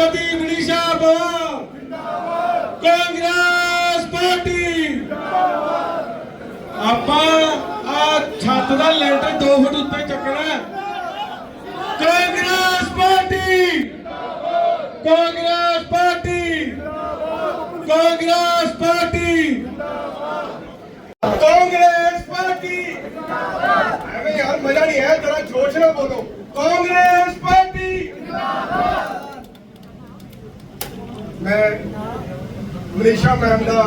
Shrimati Manisha Congress party. ਆਪਾਂ ਆ ਛੱਤ ਦਾ ਲੈਂਟਰ 2 ਫੁੱਟ ਉੱਤੇ ਚੱਕਣਾ Congress party. Congress party. Congress party. Congress party. ਐਵੇਂ ਯਾਰ ਮਜ਼ਾ ਨਹੀਂ ਹੈ ਜਰਾ ਜੋਸ਼ ਨਾਲ ਬੋਲੋ। ਕਾਂਗਰਸ ਪਾਰਟੀ ਮੈਂ ਮਨੀਸ਼ਾ ਮੈਮ ਦਾ,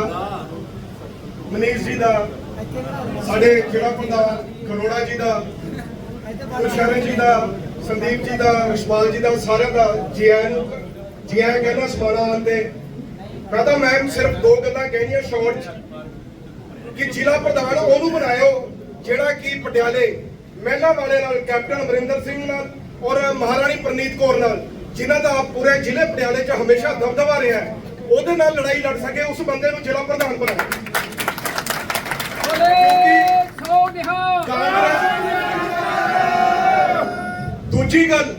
ਮਨੀਸ਼ ਜੀ ਦਾ, ਸਾਡੇ ਜ਼ਿਲ੍ਹਾ ਪ੍ਰਧਾਨ ਖਰੋੜਾ ਜੀ ਦਾ, ਗੁਰਸ਼ਰਨ ਜੀ ਦਾ, ਸੰਦੀਪ ਜੀ ਦਾ ਰਿਸ਼ਪਾਲ ਜੀ ਦਾ, ਸਾਰਿਆਂ ਦਾ ਜੀ ਆਇਆਂ ਨੂੰ ਜੀ ਆਇਆਂ ਕਹਿੰਦਾ ਸਮਾਣਾ ਆਉਣ ਤੇ। ਮੈਂ ਤਾਂ ਮੈਮ ਸਿਰਫ ਦੋ ਗੱਲਾਂ ਕਹਿਣੀਆਂ ਸ਼ਾਰਟ ਚ, ਕਿ ਜ਼ਿਲ੍ਹਾ ਪ੍ਰਧਾਨ ਉਹਨੂੰ ਬਣਾਇਓ, ਜਿਹੜਾ ਕਿ ਪਟਿਆਲੇ ਮਹਿਲਾ ਵਾਲੇ ਨਾਲ, ਕੈਪਟਨ ਅਮਰਿੰਦਰ ਸਿੰਘ ਨਾਲ ਔਰ ਮਹਾਰਾਣੀ ਪ੍ਰਨੀਤ ਕੌਰ ਨਾਲ। ਜਿਨ੍ਹਾਂ ਦਾ ਪੂਰੇ ਜ਼ਿਲ੍ਹੇ ਪਟਿਆਲੇ 'ਚ ਹਮੇਸ਼ਾ ਦਬਦਬਾ ਰਿਹਾ ਹੈ ਉਹਦੇ ਨਾਲ ਲੜਾਈ ਲੜ ਸਕੇ ਉਸ ਬੰਦੇ ਨੂੰ ਜ਼ਿਲ੍ਹਾ ਪ੍ਰਧਾਨ ਬਣਾਓ ਦੂਜੀ ਗੱਲ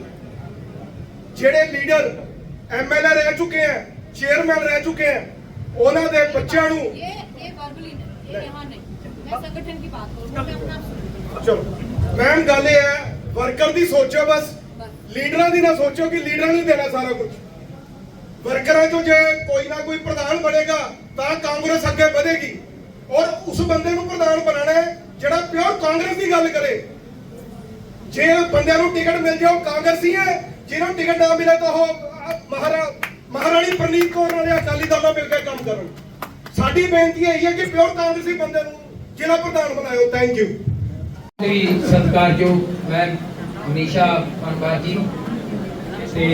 ਜਿਹੜੇ ਲੀਡਰ ਐਮਐਲਏ ਰਹਿ ਚੁੱਕੇ ਹੈ ਚੇਅਰਮੈਨ ਰਹਿ ਚੁੱਕੇ ਹੈ ਉਹਨਾਂ ਦੇ ਬੱਚਿਆਂ ਨੂੰ ਇਹ ਇਹ ਵਰਬਲ ਇਹ ਯਹਾਂ ਨਹੀਂ। ਮੈਂ ਸੰਗਠਨ ਦੀ ਬਾਤ ਕਰ ਰਿਹਾ ਚਲੋ ਮੈਮ ਗੱਲ ਇਹ ਹੈ ਵਰਕਰ ਦੀ ਸੋਚੋ ਬਸ। ਲੀਡਰਾਂ ਦੀ ਨਾ ਸੋਚੋ ਕਿ ਲੀਡਰਾਂ ਨੂੰ ਦੇਣਾ ਸਾਰਾ ਕੁਝ ਵਰਕਰਾਂ ਚੋਂ ਜੇ ਕੋਈ ਨਾ ਕੋਈ ਪ੍ਰਧਾਨ ਬਣੇਗਾ, ਤਾਂ ਕਾਂਗਰਸ ਅੱਗੇ ਵਧੇਗੀ। ਔਰ ਉਸ ਬੰਦੇ ਨੂੰ ਪ੍ਰਧਾਨ ਬਣਾਉਣਾ ਹੈ, ਜਿਹੜਾ ਪਿਓਰ ਕਾਂਗਰਸ ਦੀ ਗੱਲ ਕਰੇ। ਜੇ ਬੰਦਿਆਂ ਨੂੰ ਟਿਕਟ ਮਿਲ ਜਾਓ ਕਾਂਗਰਸੀ ਹੈ ਜਿਹਨੂੰ ਟਿਕਟ ਨਾ ਮਿਲੇ ਤਾਂ ਉਹ ਮਹਾਰਾ, ਮਹਾਰਾਣੀ ਪ੍ਰਨੀਤ ਕੌਰ ਨਾਲ ਜਾਂ ਅਕਾਲੀ ਦਲ ਨਾਲ ਮਿਲ ਕੇ ਕੰਮ ਕਰਨ। ਸਾਡੀ ਬੇਨਤੀ ਇਹ ਹੈ ਕਿ ਪਿਓਰ ਕਾਂਗਰਸੀ ਬੰਦੇ ਨੂੰ, ਜ਼ਿਲ੍ਹਾ ਪ੍ਰਧਾਨ ਬਣਾਇਓ। ਥੈਂਕ ਯੂ ਸਤਿਕਾਰਯੋਗ ਮੈਂ ਮਨੀਸ਼ਾ ਪਨਵਾਰ ਜੀ ਤੇ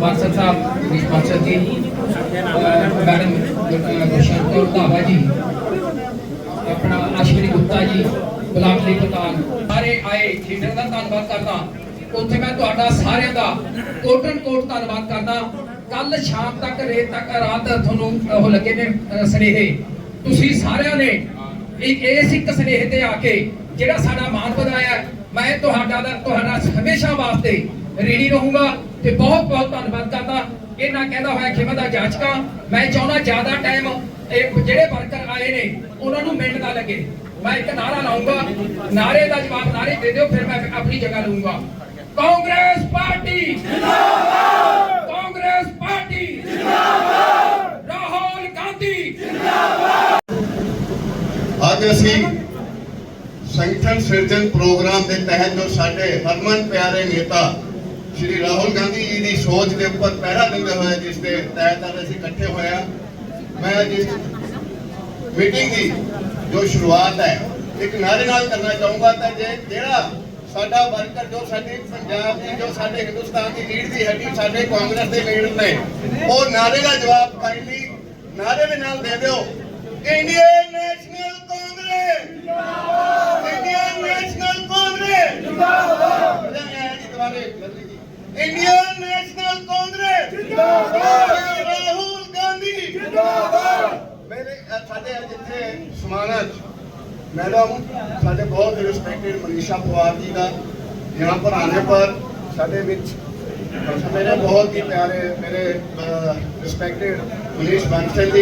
ਬਾਦਸ਼ਾਹ ਸਾਹਿਬ ਵਿਸ਼ਵਾਸਰ ਜੀ ਮੈਡਮ ਗੁਰਸ਼ਨ ਕੌਰ ਧਾਵਾ ਜੀ ਆਪਣਾ ਅਸ਼ਵਨੀ ਗੁਪਤਾ ਜੀ ਗੁਲਾਬ ਲਈ ਪ੍ਰਧਾਨ। ਸਾਰੇ ਆਏ ਲੀਡਰ ਦਾ ਧੰਨਵਾਦ ਕਰਦਾ। ਉੱਥੇ ਮੈਂ ਤੁਹਾਡਾ ਸਾਰਿਆਂ ਦਾ ਕੋਟਨ ਕੋਟ ਧੰਨਵਾਦ ਕਰਦਾ। ਕੱਲ ਸ਼ਾਮ ਤੱਕ ਰੇਤ ਤੱਕ ਰਾਤ ਤੁਹਾਨੂੰ ਉਹ ਲੱਗੇ ਨੇ ਅਹ, ਸੁਨੇਹੇ। ਤੁਸੀਂ ਸਾਰਿਆਂ ਨੇ ਇੱਕ ਇਸ ਇੱਕ ਸੁਨੇਹੇ ਤੇ ਆ ਕੇ ਜਿਹੜਾ ਸਾਡਾ ਮਾਣ ਵਧਾਇਆ ਮੈਂ ਤੁਹਾਡਾ ਦਾ ਤੁਹਾਡਾ ਹਮੇਸ਼ਾ ਵਾਸਤੇ ਰੇਡੀ ਰਹੂੰਗਾ ਤੇ ਬਹੁਤ ਬਹੁਤ ਧੰਨਵਾਦ ਕਰਦਾ। ਇਹਨਾਂ ਕਹਿੰਦਾ ਹੋਇਆ ਖਿਮਾ ਦਾ ਜਾਚਕਾ, ਮੈਂ ਚਾਹੁੰਦਾ ਜ਼ਿਆਦਾ ਟਾਈਮ ਇਹ ਜਿਹੜੇ ਵਰਕਰ ਆਏ ਨੇ, ਉਹਨਾਂ ਨੂੰ ਮਿੰਟ ਦਾ ਲੱਗੇ। ਮੈਂ ਇੱਕ ਨਾਰਾ ਲਾਉਂਗਾ ਨਾਰੇ ਦਾ ਜਵਾਬ ਨਾਰੇ ਦੇ ਦਿਓ, ਫਿਰ ਮੈਂ ਆਪਣੀ ਜਗ੍ਹਾ ਲਊਂਗਾ। ਕਾਂਗਰਸ ਪਾਰਟੀ ਜਿੰਦਾਬਾਦ! ਕਾਂਗਰਸ ਪਾਰਟੀ ਜਿੰਦਾਬਾਦ! ਰਾਹੁਲ ਗਾਂਧੀ ਅੱਜ ਅਸੀਂ ਸੰਗਠਨ ਸਿਰਜਣ ਪ੍ਰੋਗਰਾਮ ਦੇ ਤਹਿਤ ਜੋ ਸਾਡੇ ਹਰਮਨ ਪਿਆਰੇ ਨੇਤਾ ਸ਼੍ਰੀ ਰਾਹੁਲ ਗਾਂਧੀ ਜੀ ਦੀ ਸੋਚ ਦੇ ਉੱਪਰ ਪਹਿਰਾ ਦਿੰਦੇ ਹੋਏ ਜਿਸ ਦੇ ਤਹਿਤ ਅਸੀਂ ਇਕੱਠੇ ਹੋਏ ਮੈਂ ਜਿਸ ਮੀਟਿੰਗ ਦੀ ਜੋ ਸ਼ੁਰੂਆਤ ਹੈ, ਇੱਕ ਨਾਰੇ ਨਾਲ ਕਰਨਾ ਚਾਹੂੰਗਾ ਤਾਂ ਜੇ ਜਿਹੜਾ ਸਾਡਾ ਵਰਕਰ ਜੋ ਸਾਡੀ ਪੰਜਾਬ ਦੀ, ਜੋ ਸਾਡੇ ਹਿੰਦੁਸਤਾਨ ਦੀ ਲੀਡ ਦੀ ਹੱਡੀ ਸਾਡੇ ਕਾਂਗਰਸ ਦੇ ਲੀਡਰ ਨੇ, ਉਹ ਨਾਰੇ ਦਾ ਜਵਾਬ ਕਾਈਂਡਲੀ ਨਾਰੇ ਦੇ ਨਾਲ ਦੇ ਦਿਓ। Indian National Congress Indian National Congress ਜਿੰਦਾਬਾਦ ਇੰਡੀਅਨ ਨੈਸ਼ਨਲ ਕਾਂਗਰਸ ਜਿੰਦਾਬਾਦ ਰਾਹੁਲ ਗਾਂਧੀ ਜਿੰਦਾਬਾਦ ਮੇਰੇ ਅ, ਸਾਡੇ ਅੱਜ ਇੱਥੇ ਸਮਾਨਾ मैडम साढ़े बहुत रिस्पेक्टेड मनीषा पवार जी का यहाँ पर आने पर साढ़े विच मेरे बहुत ही प्यारे मेरे रिस्पेक्टेड मनीष बांसल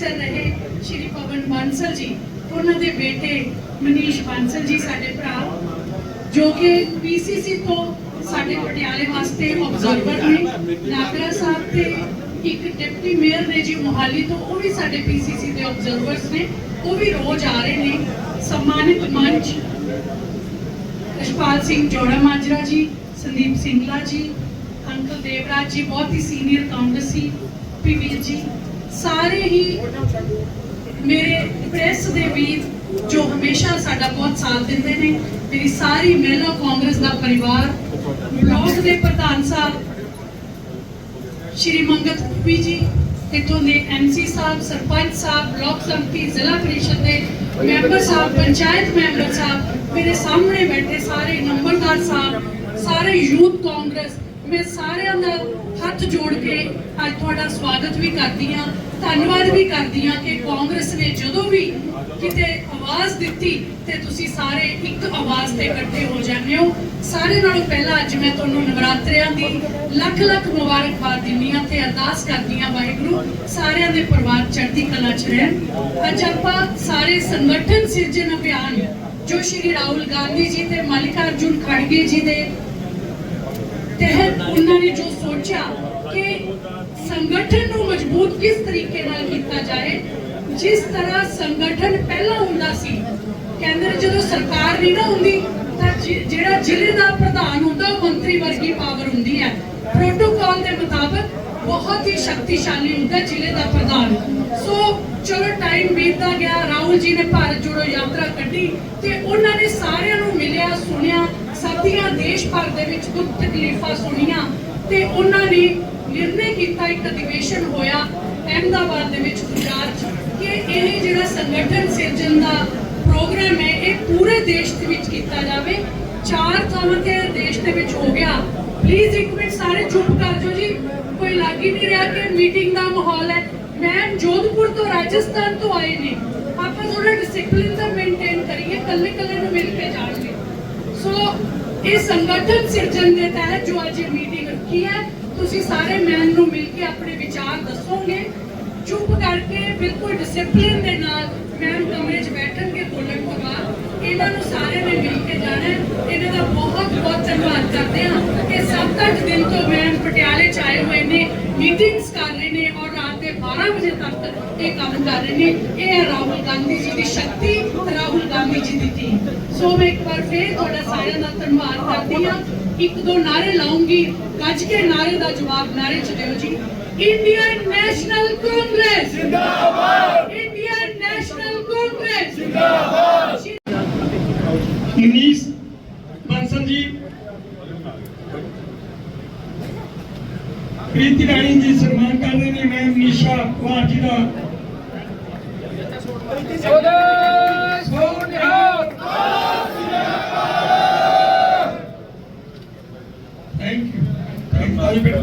ਮਿਨਿਸਟਰ ਰਹੇ ਸ਼੍ਰੀ ਪਵਨ ਬਾਂਸਲ ਜੀ, ਉਹਨਾਂ ਦੇ ਬੇਟੇ ਮਨੀਸ਼ ਬਾਂਸਲ ਜੀ ਸਾਡੇ ਭਰਾ, ਜੋ ਕਿ ਪੀਸੀਸੀ ਤੋਂ ਸਾਡੇ ਪਟਿਆਲੇ ਵਾਸਤੇ ਆਬਜ਼ਰਵਰ ਨੇ, ਨਾਗਰਾ ਸਾਹਿਬ ਤੇ ਇੱਕ ਡਿਪਟੀ ਮੇਅਰ ਨੇ ਜੀ ਮੋਹਾਲੀ ਤੋਂ, ਉਹ ਵੀ ਸਾਡੇ ਪੀਸੀਸੀ ਦੇ ਆਬਜ਼ਰਵਰਸ ਨੇ, ਉਹ ਵੀ ਰੋਜ਼ ਆ ਰਹੇ ਨੇ। ਸਨਮਾਨਿਤ ਮੰਚ ਯਸ਼ਪਾਲ ਸਿੰਘ ਜੋੜਾ ਮਾਜਰਾ ਜੀ, ਸੰਦੀਪ ਸਿੰਘਲਾ ਜੀ, ਅੰਕਲ ਦੇਵਰਾਜ ਜੀ, ਬਹੁਤ ਹੀ ਸੀਨੀਅਰ ਕਾਂਗਰਸੀ ਪੀਵੀਰ ਜੀ ਸਾਰੇ ਹੀ ਮੇਰੇ ਪ੍ਰੈਸ ਦੇ ਵੀਰ ਜੋ ਹਮੇਸ਼ਾ ਸਾਡਾ ਬਹੁਤ ਸਾਥ ਦਿੰਦੇ ਨੇ, ਮੇਰੀ ਸਾਰੀ ਮਹਿਲਾ ਕਾਂਗਰਸ ਦਾ ਪਰਿਵਾਰ ਬਲਾਕ ਦੇ ਪ੍ਰਧਾਨ ਸਾਹਿਬ, ਸ਼੍ਰੀ ਮੰਗਤ ਵੀ ਜੀ, ਇੱਥੋਂ ਦੇ ਐਮਸੀ ਸਾਹਿਬ, ਸਰਪੰਚ ਸਾਹਿਬ, ਬਲਾਕ ਸੰਮਤੀ, ਜ਼ਿਲ੍ਹਾ ਪ੍ਰੀਸ਼ਦ ਦੇ ਮੈਂਬਰ ਸਾਹਿਬ, ਪੰਚਾਇਤ ਮੈਂਬਰ ਸਾਹਿਬ, ਮੇਰੇ ਸਾਹਮਣੇ ਬੈਠੇ ਸਾਰੇ ਨੰਬਰਦਾਰ ਸਾਹਿਬ, ਸਾਰੇ ਯੂਥ ਕਾਂਗਰਸ, ਮੈਂ ਸਾਰਿਆਂ ਦਾ ਹੱਥ ਜੋੜ ਕੇ ਅੱਜ ਤੁਹਾਡਾ ਸਵਾਗਤ ਵੀ ਕਰਦੀ ਹਾਂ, ਧੰਨਵਾਦ ਵੀ ਕਰਦੀ ਹਾਂ ਕਿ ਕਾਂਗਰਸ ਨੇ ਜਦੋਂ ਵੀ ਕਿਤੇ ਆਵਾਜ਼ ਦਿੱਤੀ ਤੇ ਤੁਸੀਂ ਸਾਰੇ ਇੱਕ ਆਵਾਜ਼ ਤੇ ਇਕੱਠੇ ਹੋ ਜਾਂਦੇ ਹੋ। ਸਾਰੇ ਨਾਲੋਂ ਪਹਿਲਾਂ ਅੱਜ ਮੈਂ ਤੁਹਾਨੂੰ ਨਵਰਾਤਰਿਆਂ ਦੀ ਲੱਖ ਲੱਖ ਮੁਬਾਰਕਬਾਦ ਦਿੰਦੀ ਹਾਂ ਤੇ ਅਰਦਾਸ ਕਰਦੀ ਹਾਂ ਵਾਹਿਗੁਰੂ, ਸਾਰਿਆਂ ਦੇ ਪਰਿਵਾਰ ਚੜ੍ਹਦੀ ਕਲਾ ਚ ਰਹਿਣ। ਅੱਜ ਆਪਾਂ ਸਾਰੇ ਸੰਗਠਨ ਸਿਰਜਣ ਅਭਿਆਨ ਜੋ ਸ਼੍ਰੀ ਰਾਹੁਲ ਗਾਂਧੀ ਜੀ ਤੇ ਮੱਲਿਕਾਰਜੁਨ ਖੜਗੇ ਜੀ ਦੇ ਤਹਿਤ ਉਹਨਾਂ ਨੇ ਜੋ ਸੋਚਿਆ ਕਿ ਸੰਗਠਨ ਨੂੰ ਮਜ਼ਬੂਤ ਕਿਸ ਤਰੀਕੇ ਨਾਲ ਕੀਤਾ ਜਾਏ, ਜਿਸ ਤਰ੍ਹਾਂ ਸੰਗਠਨ ਪਹਿਲਾਂ ਹੁੰਦਾ ਸੀ, ਕਹਿੰਦੇ ਜਦੋਂ ਸਰਕਾਰ ਨਹੀਂ ਨਾ ਹੁੰਦੀ, ਤਾਂ ਜਿਹੜਾ ਜ਼ਿਲ੍ਹੇ ਦਾ ਪ੍ਰਧਾਨ ਹੁੰਦਾ, ਉਹ ਮੰਤਰੀ ਵਰਗੀ ਪਾਵਰ ਹੁੰਦੀ ਹੈ। ਪ੍ਰੋਟੋਕਾਲ ਦੇ ਮੁਤਾਬਕ ਬਹੁਤ ਹੀ ਸ਼ਕਤੀਸ਼ਾਲੀ ਹੁੰਦਾ ਜ਼ਿਲ੍ਹੇ ਦਾ ਪ੍ਰਧਾਨ। ਸੋ ਚਲੋ ਟਾਈਮ ਬੀਤਦਾ ਗਿਆ, ਰਾਹੁਲ ਜੀ ਨੇ ਭਾਰਤ ਜੋੜੋ ਯਾਤਰਾ ਕੱਢੀ ਤੇ ਉਹਨਾਂ ਨੇ ਸਾਰਿਆਂ ਨੂੰ ਮਿਲਿਆ, ਸੁਣਿਆ ਸਭ ਦੇਸ਼ ਭਰ ਦੇ ਵਿੱਚ ਦੁੱਖ ਤਕਲੀਫਾਂ ਸੁਣੀਆਂ ਤੇ ਉਹਨਾਂ ਨੇ ਨਿਰਣੇ ਕੀਤਾ ਇੱਕ ਅਧਿਵੇਸ਼ਨ ਹੋਇਆ ਅਹਿਮਦਾਬਾਦ ਦੇ ਵਿੱਚ ਗੁਜਰਾਤ 'ਚ ਕਿ ਇਹ ਜਿਹੜਾ ਸੰਗਠਨ ਸਿਰਜਣ ਦਾ ਪ੍ਰੋਗਰਾਮ ਹੈ, ਇਹ ਪੂਰੇ ਦੇਸ਼ ਦੇ ਵਿੱਚ ਕੀਤਾ ਜਾਵੇ। ਚਾਰ ਥਾਵਾਂ ਤੇ ਦੇਸ਼ ਦੇ ਵਿੱਚ ਹੋ ਗਿਆ। ਪਲੀਜ਼ ਇੱਕ ਮਿੰਟ ਸਾਰੇ ਚੁੱਪ ਕਰ ਜਾਓ ਜੀ। ਕੋਈ ਲੱਗ ਹੀ ਨਹੀਂ ਰਿਹਾ ਕਿ ਮੀਟਿੰਗ ਦਾ ਮਾਹੌਲ ਹੈ। ਮੈਮ ਜੋਧਪੁਰ ਤੋਂ ਰਾਜਸਥਾਨ ਤੋਂ ਆਏ ਨੇ। ਆਪਾਂ ਥੋੜਾ ਡਿਸਪਲਿਨ ਤਾਂ ਮੇਨਟੇਨ ਕਰੀਏ ਕੱਲੇ ਕੱਲੇ ਨੂੰ ਮਿਲ ਕੇ ਜਾਣਗੇ। ਸੋ ਇਹ ਸੰਗਠਨ ਸਿਰਜਣ ਦੇ ਤਹਿਤ ਜੋ ਅੱਜ ਮੀਟਿੰਗ ਰੱਖੀ ਹੈ, ਤੁਸੀਂ ਸਾਰੇ ਮੈਮ ਨੂੰ ਮਿਲ ਕੇ ਆਪਣੇ ਵਿਚਾਰ ਦੱਸੋਗੇ। ਚੁੱਪ ਕਰਕੇ ਬਿਲਕੁਲ ਡਿਸਪਲਿਨ ਦੇ ਨਾਲ ਮੈਮ ਕਮਰੇ 'ਚ ਬੈਠਣਗੇ ਬੋਲਣ ਤੋਂ ਬਾਅਦ। ਇਹਨਾਂ ਨੂੰ ਸਾਰੇ ਨੇ ਮਿਲ ਕੇ ਜਾਣਾ ਇਹਨਾਂ ਦਾ ਬਹੁਤ ਬਹੁਤ ਧੰਨਵਾਦ ਕਰਦੇ ਹਾਂ ਕਿ 7-8 ਦਿਨ ਤੋਂ ਮੈਮ ਪਟਿਆਲੇ 'ਚ ਆਏ ਹੋਏ ਨੇ ਮੀਟਿੰਗਸ ਕਰ ਰਹੇ ਨੇ ਔਰ ਰਾਤ ਦੇ 12 ਵਜੇ ਤੱਕ ਇਹ ਕੰਮ ਕਰ ਰਹੇ ਨੇ। ਇਹ ਰਾਹੁਲ ਗਾਂਧੀ ਜੀ ਦੀ ਸ਼ਕਤੀ ਰਾਹੁਲ ਗਾਂਧੀ ਜੀ ਦੀ ਟੀਮ ਸੋ ਮੈਂ ਇੱਕ ਵਾਰ ਫੇਰ ਤੁਹਾਡਾ ਸਾਰਿਆਂ ਦਾ ਧੰਨਵਾਦ ਕਰਦੀ ਹਾਂ। ਇੱਕ ਦੋ ਨਾਰੇ ਲਾਉਂਗੀ। ਗੱਜ ਕੇ ਨਾਰੇ ਦਾ ਜਵਾਬ ਨਾਰੇ ਚ ਦਿਓ ਜੀ। Indian National Congress! ਜਿੰਦਾਬਾਦ! Indian National Congress! ਜਿੰਦਾਬਾਦ! ਮਨੀਸ਼ ਬੰਸਲ ਜੀ। ਪ੍ਰੀਤੀ ਰਾਣੀ ਜੀ ਸਨਮਾਨ ਕਰ ਰਹੇ ਨੇ। ਮੈਂ ਮਨੀਸ਼ਾ ਕੁਮਾਰ ਜੀ ਦਾ। ਥੈਂਕ ਯੂ ਥੈਂਕ ਯੂ ਬੇਟਾ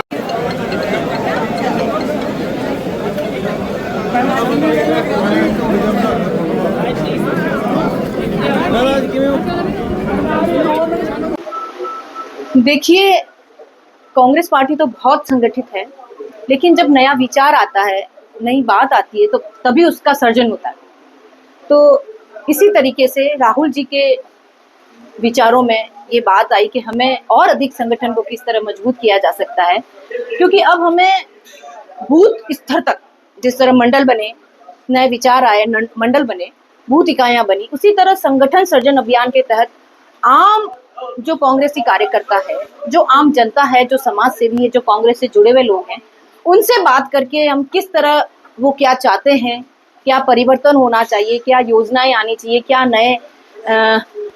देखिए, कांग्रेस पार्टी तो बहुत संगठित है, लेकिन जब नया विचार आता है, नई बात आती है तो तभी उसका सर्जन होता है। तो इसी तरीके से राहुल जी के विचारों में ये बात आई कि हमें और अधिक संगठन को किस तरह मज़बूत किया जा सकता है, क्योंकि अब हमें बूथ स्तर तक, जिस तरह मंडल बने, नए विचार आए मंडल बने, बूथ इकाइयाँ बनी, उसी तरह संगठन सर्जन अभियान के तहत आम जो कांग्रेसी कार्यकर्ता है जो आम जनता है जो समाज सेवी है जो कांग्रेस से जुड़े हुए लोग हैं उनसे बात करके हम किस तरह वो क्या चाहते हैं क्या परिवर्तन होना चाहिए क्या योजनाएँ आनी चाहिए क्या नए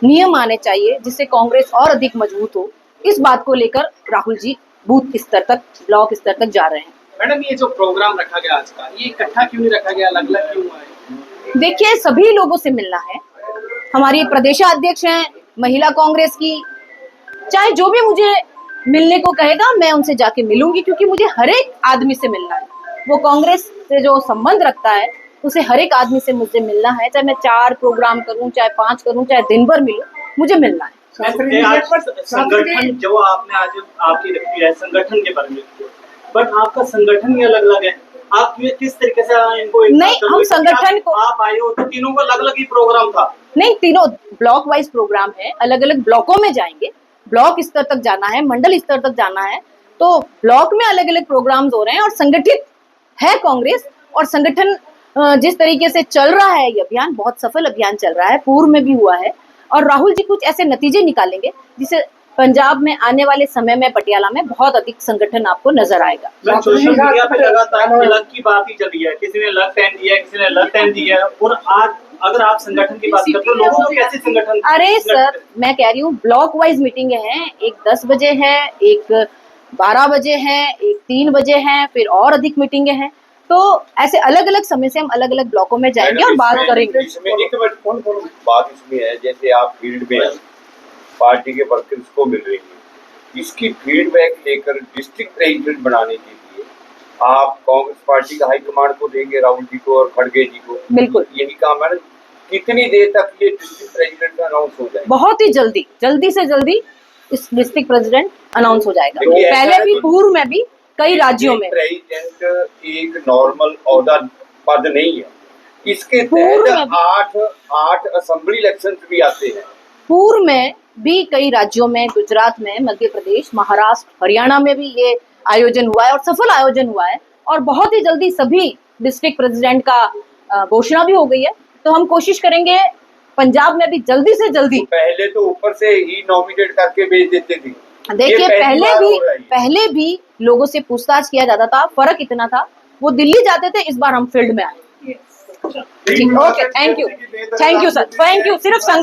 नियम आने चाहिए जिससे कांग्रेस और अधिक मज़बूत हो। इस बात को लेकर राहुल जी बूथ स्तर तक ब्लॉक स्तर तक जा रहे हैं। मैडम ये जो प्रोग्राम रखा गया आज का ये इकट्ठा क्यों नहीं रखा गया? अलग अलग क्यों है? देखिए सभी लोगों से मिलना है। हमारी प्रदेशाध्यक्ष हैं महिला कांग्रेस की। चाहे जो भी मुझे मिलने को कहेगा, मैं उनसे जाके मिलूँगी, क्योंकि मुझे हर एक आदमी से मिलना है। वो कांग्रेस से जो संबंध रखता है, उसे हर एक आदमी से मुझे मिलना है। चाहे मैं चार प्रोग्राम करूँ, चाहे पाँच करूँ, चाहे दिन भर मिलूं, मुझे मिलना है। संगठन जो आपने आज आपकी रखी है, संगठन के बारे में। बट आपका संगठन ही अलग अलग है। आप ये किस तरीके से इनको नहीं, हम संगठन को- आप आए हो? तो तीनों का अलग अलग ही प्रोग्राम था। नहीं तीनों ब्लॉक वाइज प्रोग्राम है अलग अलग ब्लॉकों में जाएँगे। ब्लॉक स्तर तक जाना है मंडल स्तर तक जाना है। तो ब्लॉक में अलग अलग प्रोग्राम्स हो रहे हैं और संगठित है कांग्रेस और संगठन जिस तरीके से चल रहा है ये अभियान बहुत सफल अभियान चल रहा है पूर्व में भी हुआ है। और राहुल जी कुछ ऐसे नतीजे निकालेंगे जिसे पंजाब में आने वाले समय में पटियाला में बहुत अधिक संगठन आपको नज़र आएगा। सोशल मीडिया पे लगातार लग की बात ही चल रही है। किसी ने लग टाइम दिया किसी ने लग टाइम दिया और आज अगर आप संगठन की बात करते हो लोगों को कैसे संगठन अरे सर मैं कह रही हूँ ब्लॉक वाइज मीटिंग है। एक दस बजे है एक बारह बजे है एक तीन बजे है फिर और अधिक मीटिंगें हैं। तो ऐसे अलग अलग समय से हम अलग अलग ब्लॉकों में जाएँगे और बात करेंगे। बात इसमें है जैसे आप फ़ील्ड में पार्टी के वर्कर्स को मिल रही है इसकी फीडबैक लेकर डिस्ट्रिक्ट प्रेसिडेंट बनाने के लिए आप कांग्रेस पार्टी का हाईकमांड को देंगे राहुल जी को और खड़गे जी को। बिल्कुल। यही काम है कितनी देर तक ये डिस्ट्रिक्ट प्रेसिडेंट अनाउंस हो जाए बहुत ही जल्दी जल्दी से जल्दी इस डिस्ट्रिक्ट प्रेसिडेंट अनाउंस हो जाएगा। पहले भी पूर्व में भी कई राज्यों में। प्रेसिडेंट एक नॉर्मल औहदा पद नहीं है। इसके तहत आठ आठ असेंबली इलेक्शन भी आते हैं। पूर्व में भी कई राज्यों में गुजरात में मध्य प्रदेश महाराष्ट्र हरियाणा में भी ये आयोजन हुआ है और सफल आयोजन हुआ है। और बहुत ही जल्दी सभी डिस्ट्रिक्ट प्रेसिडेंट का घोषणा भी हो गई है। तो हम कोशिश करेंगे पंजाब में भी जल्दी से जल्दी। पहले तो ऊपर से ही नॉमिनेट करके भेज देते थे। देखिए पहले भी। पहले भी लोगों से पूछताछ किया जाता था फ़र्क इतना था वो दिल्ली जाते थे इस बार हम फ़ील्ड में आए। Okay thank you thank you sir thank you सिर्फ़ संगठन